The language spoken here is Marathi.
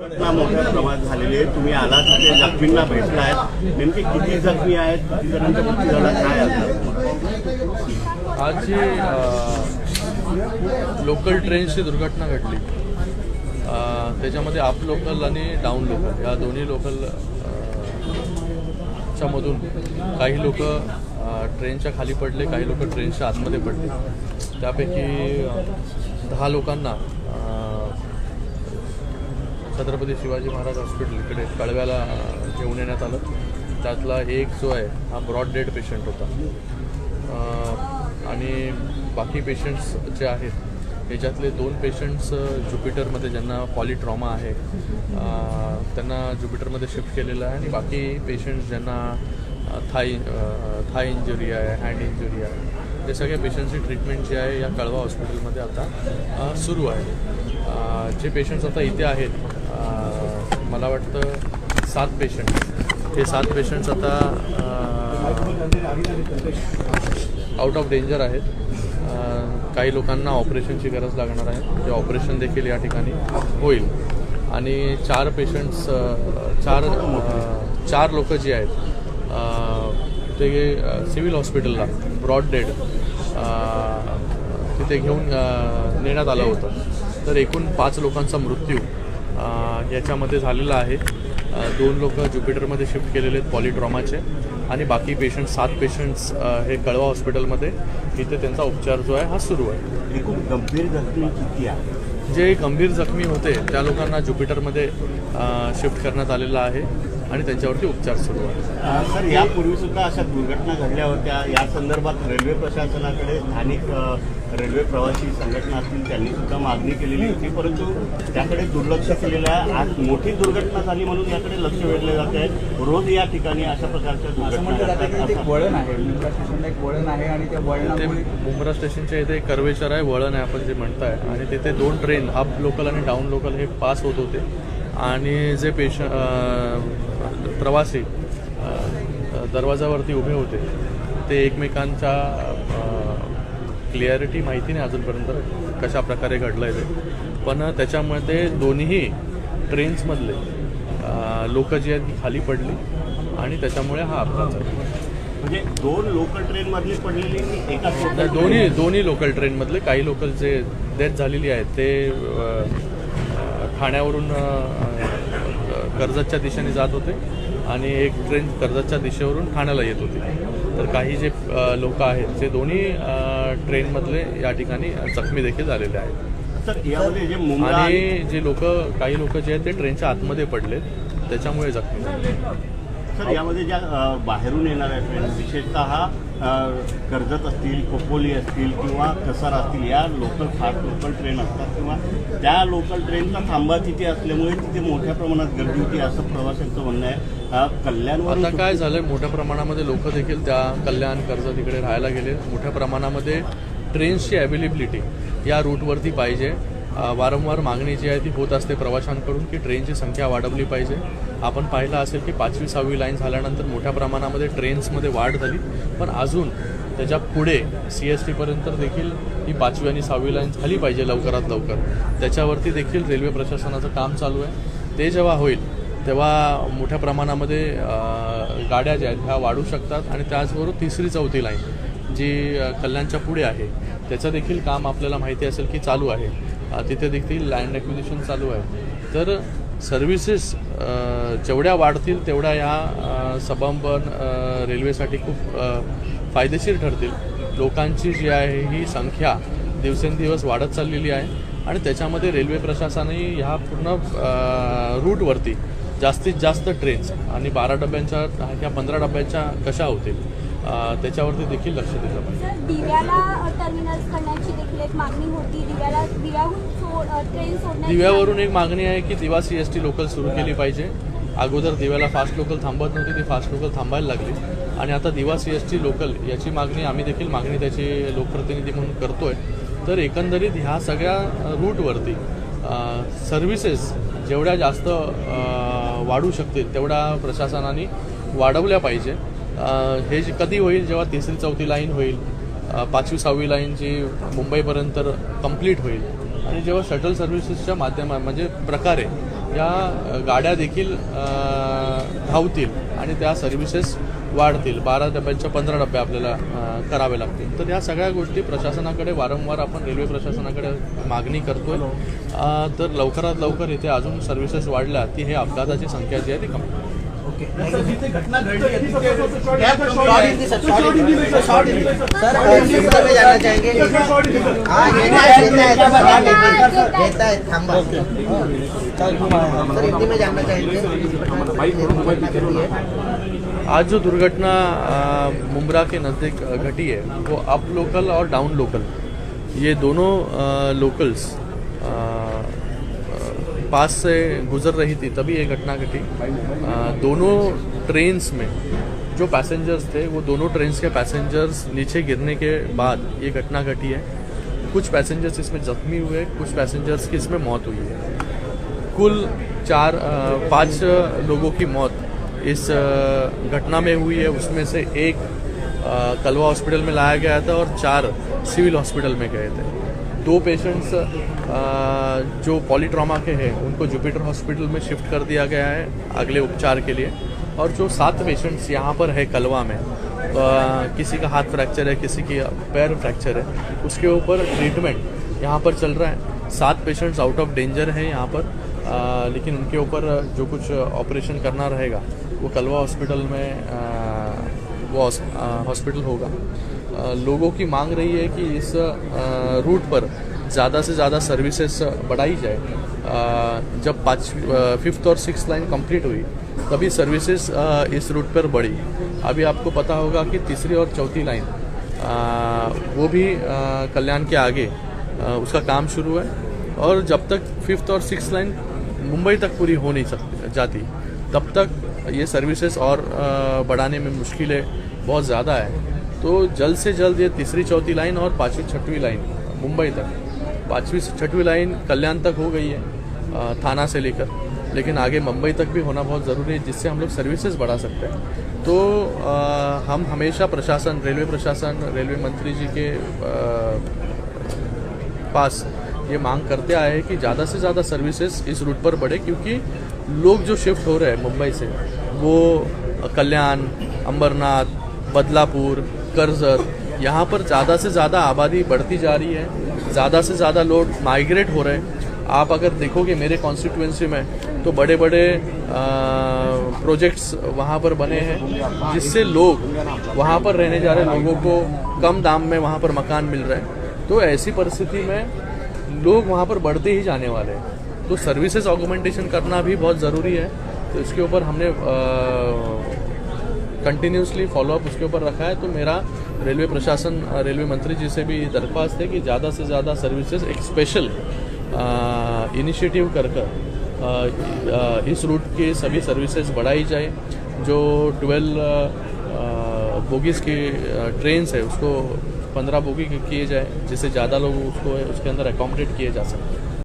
घटना मोठ्या प्रमाणात झालेली आहे. तुम्ही आलात तिथे जखमींना भेटलायत नेमके किती जखमी आहेत? किती जणांचा मृत्यू झाला काय आज जी लोकल ट्रेन्सची दुर्घटना घडली. त्याच्यामध्ये आप लोकल आणि डाऊन लोकल या दोन्ही लोकल मधून काही लोक ट्रेनच्या खाली पडले काही लोक ट्रेनच्या आतमध्ये पडले. त्यापैकी दहा लोकांना छत्रपती शिवाजी महाराज हॉस्पिटल इकडे कळव्याला घेऊन येण्यात आलं. त्यातला एक जो आहे हा ब्रॉड डेड पेशंट होता. आणि बाकी पेशंट्स जे आहेत याच्यातले दोन पेशंट्स ज्युपिटरमध्ये ज्यांना पॉलिट्रॉमा आहे त्यांना ज्युपिटरमध्ये शिफ्ट केलेलं आहे आणि बाकी पेशंट्स ज्यांना थाय थाय इंजुरी आहे हँड इंजुरी आहे ते सगळ्या पेशंटची ट्रीटमेंट जी आहे या कळवा हॉस्पिटलमध्ये आता सुरू आहे. जे पेशंट्स आता इथे आहेत मला वाटतं सात पेशंट हे सात पेशंट्स आता आउट ऑफ डेंजर आहेत. काही लोकांना ऑपरेशनची गरज लागणार आहे. ते ऑपरेशन देखील या ठिकाणी होईल. आणि चार पेशंट्स चार चार लोक जी आहेत ते सिव्हिल हॉस्पिटलला ब्रॉड डेड तिथे घेऊन नेण्यात आलं होतं. तर एकूण पाच लोकांचा मृत्यू याच्यामध्ये झालेला आहे. दोन लोक ज्युपिटरमध्ये शिफ्ट केलेले आहेत पॉलिट्रॉमाचे आणि बाकी पेशंट सात पेशंट्स हे कळवा हॉस्पिटलमध्ये. इथे त्यांचा उपचार जो आहे हा सुरू आहे. एकूण गंभीर जखमी किती आहे जे गंभीर जखमी होते त्या लोकांना ज्युपिटरमध्ये शिफ्ट करण्यात आलेलं आहे. आणि त्यांच्यावरती उपचार सुरू आहे अ, सर यापूर्वी सुद्धा अशा दुर्घटना घडल्या होत्या. या संदर्भात रेल्वे प्रशासनाकडे स्थानिक रेल्वे प्रवासी संघटना असतील त्यांनी सुद्धा मागणी केलेली होती. परंतु त्याकडे दुर्लक्ष केलेलं आहे आज मोठी दुर्घटना झाली म्हणून याकडे लक्ष वेधले जात आहे. रोज या ठिकाणी अशा प्रकारच्या दुर्घटना. वळण आहे. मुंब्रा स्टेशनला एक वळण आहे आणि त्या ते वळणामुळे मुंब्रा स्टेशनच्या इथे एक कर्वेचर आहे वळण आहे आपण जे म्हणताय. आणि तिथे दोन ट्रेन अप लोकल आणि डाऊन लोकल हे पास होत होते. आणि जे पेश प्रवासी दरवाजावरती उभे होते ते एकमेकांच्या क्लिअरिटी माहिती नाही अजूनपर्यंत कशा प्रकारे घडलं आहे ते. पण त्याच्यामध्ये दोन्ही ट्रेन्समधले लोक जी आहेत खाली पडली आणि त्याच्यामुळे हा अपघात झाला. म्हणजे दोन लोकल ट्रेन मधली पडलेली एका दोन्ही दोन्ही लोकल ट्रेनमधले काही लोकल जे डेथ झालेली आहेत ते ठाण्यावरून कर्जतच्या दिशेने जात होते आणि एक ट्रेन कर्जतच्या दिशेवरून ठाण्याला येत होती. तर काही जे लोक आहेत ते दोन्ही ट्रेनमधले या ठिकाणी जखमी देखील झालेले आहेत. आणि जे लोक काही लोक जे आहेत ते ट्रेनच्या आतमध्ये पडलेत. त्याच्यामुळे जखमी झाले. सर यामध्ये ज्या बाहेरून येणाऱ्या ट्रेन विशेषतः कर्जत असतील खोपोली असतील किंवा कसार असतील या लोकल फास्ट लोकल ट्रेन असतात किंवा त्या लोकल ट्रेनचा थांबा तिथे असल्यामुळे तिथे मोठ्या प्रमाणात गर्दी होती असं प्रवाशांचं म्हणणं आहे. अ, कल्याणवरून आता काय झालंय मोठ्या प्रमाणामध्ये लोक देखील त्या कल्याण कर्ज तिकडे राहायला गेले. मोठ्या प्रमाणामध्ये ट्रेन्सची अवेलेबिलिटी या रूटवरती पाहिजे. वारंवार मागणी जी आहे ती होत असते प्रवाशांकडून की ट्रेनची संख्या वाढवली पाहिजे. आपण पाहिलं असेल की पाचवी सहावी लाईन झाल्यानंतर मोठ्या प्रमाणामध्ये ट्रेन्समध्ये वाढ झाली. पण अजून त्याच्या पुढे सी एस टीपर्यंत देखील ही पाचवी आणि सहावी लाईन झाली पाहिजे लवकरात लवकर. त्याच्यावरती देखील रेल्वे प्रशासनाचं काम चालू आहे. ते जेव्हा होईल तेव्हा मोठ्या प्रमाणामध्ये गाड्या ज्या आहेत ह्या वाढू शकतात आणि त्याचबरोबर तिसरी चौथी लाईन जी कल्याणच्या पुढे आहे त्याचं देखील काम आपल्याला माहिती असेल की चालू आहे. तिथे देखील लँड ॲक्विजिशन चालू आहे. तर सर्व्हिसेस जेवढ्या वाढतील तेवढ्या ह्या सबंबन रेल्वेसाठी खूप फायदेशीर ठरतील. लोकांची जी आहे ही संख्या दिवसेंदिवस वाढत चाललेली आहे आणि त्याच्यामध्ये रेल्वे प्रशासनही ह्या पूर्ण रूटवरती जास्तीत जास्त ट्रेन्स आणि बारा डब्यांच्या ह्या पंधरा डब्यांच्या कशा होतील त्याच्यावरती देखील लक्ष दिलं पाहिजे. सर दिव्याला टर्मिनल्स करण्याची देखील एक मागणी होती. दिव्याला दिव्याहून सोड अ, ट्रेन सोडण्याची दिव्यावरून एक मागणी आहे की दिवा सी एस टी लोकल सुरू केली पाहिजे. अगोदर दिव्याला फास्ट लोकल थांबत नव्हती ती फास्ट लोकल थांबायला लागली. आणि आता दिवा सी एस टी लोकल याची मागणी आम्ही देखील मागणी त्याची लोकप्रतिनिधी म्हणून करतोय. तर एकंदरीत ह्या सगळ्या रूटवरती सर्व्हिसेस जेवढ्या जास्त वाढू शकतील तेवढ्या प्रशासनाने वाढवल्या पाहिजे. हे जे कधी होईल जेव्हा तिसरी चौथी लाईन होईल पाचवी सहावी लाईन जी मुंबईपर्यंत कंप्लीट होईल. आणि जेव्हा शटल सर्व्हिसेसच्या माध्यमा म्हणजे प्रकारे या गाड्या देखील धावतील आणि त्या सर्व्हिसेस वाढतील. बारा डब्यांच्या पंधरा डबे आपल्याला करावे लागतील. तर या सगळ्या गोष्टी प्रशासनाकडे वारंवार आपण रेल्वे प्रशासनाकडे मागणी करतोय. तर लवकरात लवकर इथे अजून सर्व्हिसेस वाढल्या ती हे अपघाताची संख्या जी आहे ती कमी होईल. सर शिमला में जाना चाहेंगे? हाँ येता है येता है थांबा। येता है थांबा सर हिंदी में जानना चाहेंगे आज जो दुर्घटना अ, मुमरा के नज़दीक अ, घटी है वो अप लोकल और डाउन लोकल ये दोनों अ, लोकल्स अ, अ, पास से गुजर रही थी, तभी ये घटना घटी। दोनों ट्रेन्स में जो पैसेंजर्स थे, वो दोनों ट्रेन्स के पैसेंजर्स नीचे गिरने के बाद ये घटना घटी है। कुछ पैसेंजर्स इसमें जख्मी हुए, कुछ पैसेंजर्स की इसमें मौत हुई है। कुल चार पाँच लोगों की मौत इस घटना में हुई है। उसमें से एक कलवा हॉस्पिटल में लाया गया था और चार सिविल हॉस्पिटल में गए थे। दो पेशेंट्स जो पॉलीट्रामा के हैं उनको जुपिटर हॉस्पिटल में शिफ्ट कर दिया गया है अगले उपचार के लिए। और जो सात पेशेंट्स यहाँ पर है कलवा में किसी का हाथ फ्रैक्चर है किसी की पैर फ्रैक्चर है उसके ऊपर ट्रीटमेंट यहाँ पर चल रहा है। सात पेशेंट्स आउट ऑफ़ डेंजर हैं यहाँ पर अ, लेकिन उनके ऊपर जो कुछ ऑपरेशन करना रहेगा वो कलवा हॉस्पिटल में अ, वो हॉस्पिटल होगा। लोगों की मांग रही है कि इस रूट पर ज़्यादा से ज़्यादा सर्विसेज़ बढ़ाई जाए। जब पाँच फिफ्थ और सिक्स लाइन कंप्लीट हुई, तभी सर्विसेज़ इस रूट पर बढ़ी। अभी आपको पता होगा कि तीसरी और चौथी लाइन वो भी कल्याण के आगे उसका काम शुरू है। और जब तक फिफ्थ और सिक्स लाइन मुंबई तक पूरी हो नहीं सकती जाती, तब तक ये सर्विसेज़ और बढ़ाने में मुश्किलें बहुत ज़्यादा है। तो जल्द से जल्द ये तीसरी चौथी लाइन और पाँचवीं छठवीं लाइन मुंबई तक। पाँचवीं से छठवीं लाइन कल्याण तक हो गई है थाना से लेकर। लेकिन आगे मुंबई तक भी होना बहुत ज़रूरी है जिससे हम लोग सर्विसेज़ बढ़ा सकते हैं। तो अ, हम हमेशा प्रशासन रेलवे प्रशासन रेलवे मंत्री जी के अ, पास ये मांग करते आए हैं कि ज़्यादा से ज़्यादा सर्विसेज़ इस रूट पर बढ़े क्योंकि लोग जो शिफ्ट हो रहे हैं मुंबई से, वो कल्याण, अंबरनाथ, बदलापुर, करजत, यहाँ पर ज़्यादा से ज़्यादा आबादी बढ़ती जा रही है, ज़्यादा से ज़्यादा लोग माइग्रेट हो रहे हैं। आप अगर देखोगे मेरे कॉन्स्टिट्यूएंसी में तो बड़े बड़े प्रोजेक्ट्स वहाँ पर बने हैं, जिससे लोग वहाँ पर रहने जा रहे लोगों को कम दाम में वहाँ पर मकान मिल रहे हैं। तो ऐसी परिस्थिति में लोग वहाँ पर बढ़ते ही जाने वाले हैं। तो सर्विसेज़ ऑगमेंटेशन करना भी बहुत ज़रूरी है। तो इसके ऊपर हमने कंटिन्यूसली फॉलोअप उसके ऊपर रखा है। तो मेरा रेलवे प्रशासन रेलवे मंत्री जी से भी दरख्वास्त है कि ज़्यादा से ज़्यादा सर्विसेज़ एक स्पेशल इनिशिएटिव कर कर इस रूट के सभी सर्विसेज़ बढ़ाई जाए। जो ट्वेल्व बोगीज़ की ट्रेन्स है, उसको पंद्रह बोगी किए जाए, जिससे ज़्यादा लोग उसको, उसके अंदर अकोमोडेट किए जा सकते हैं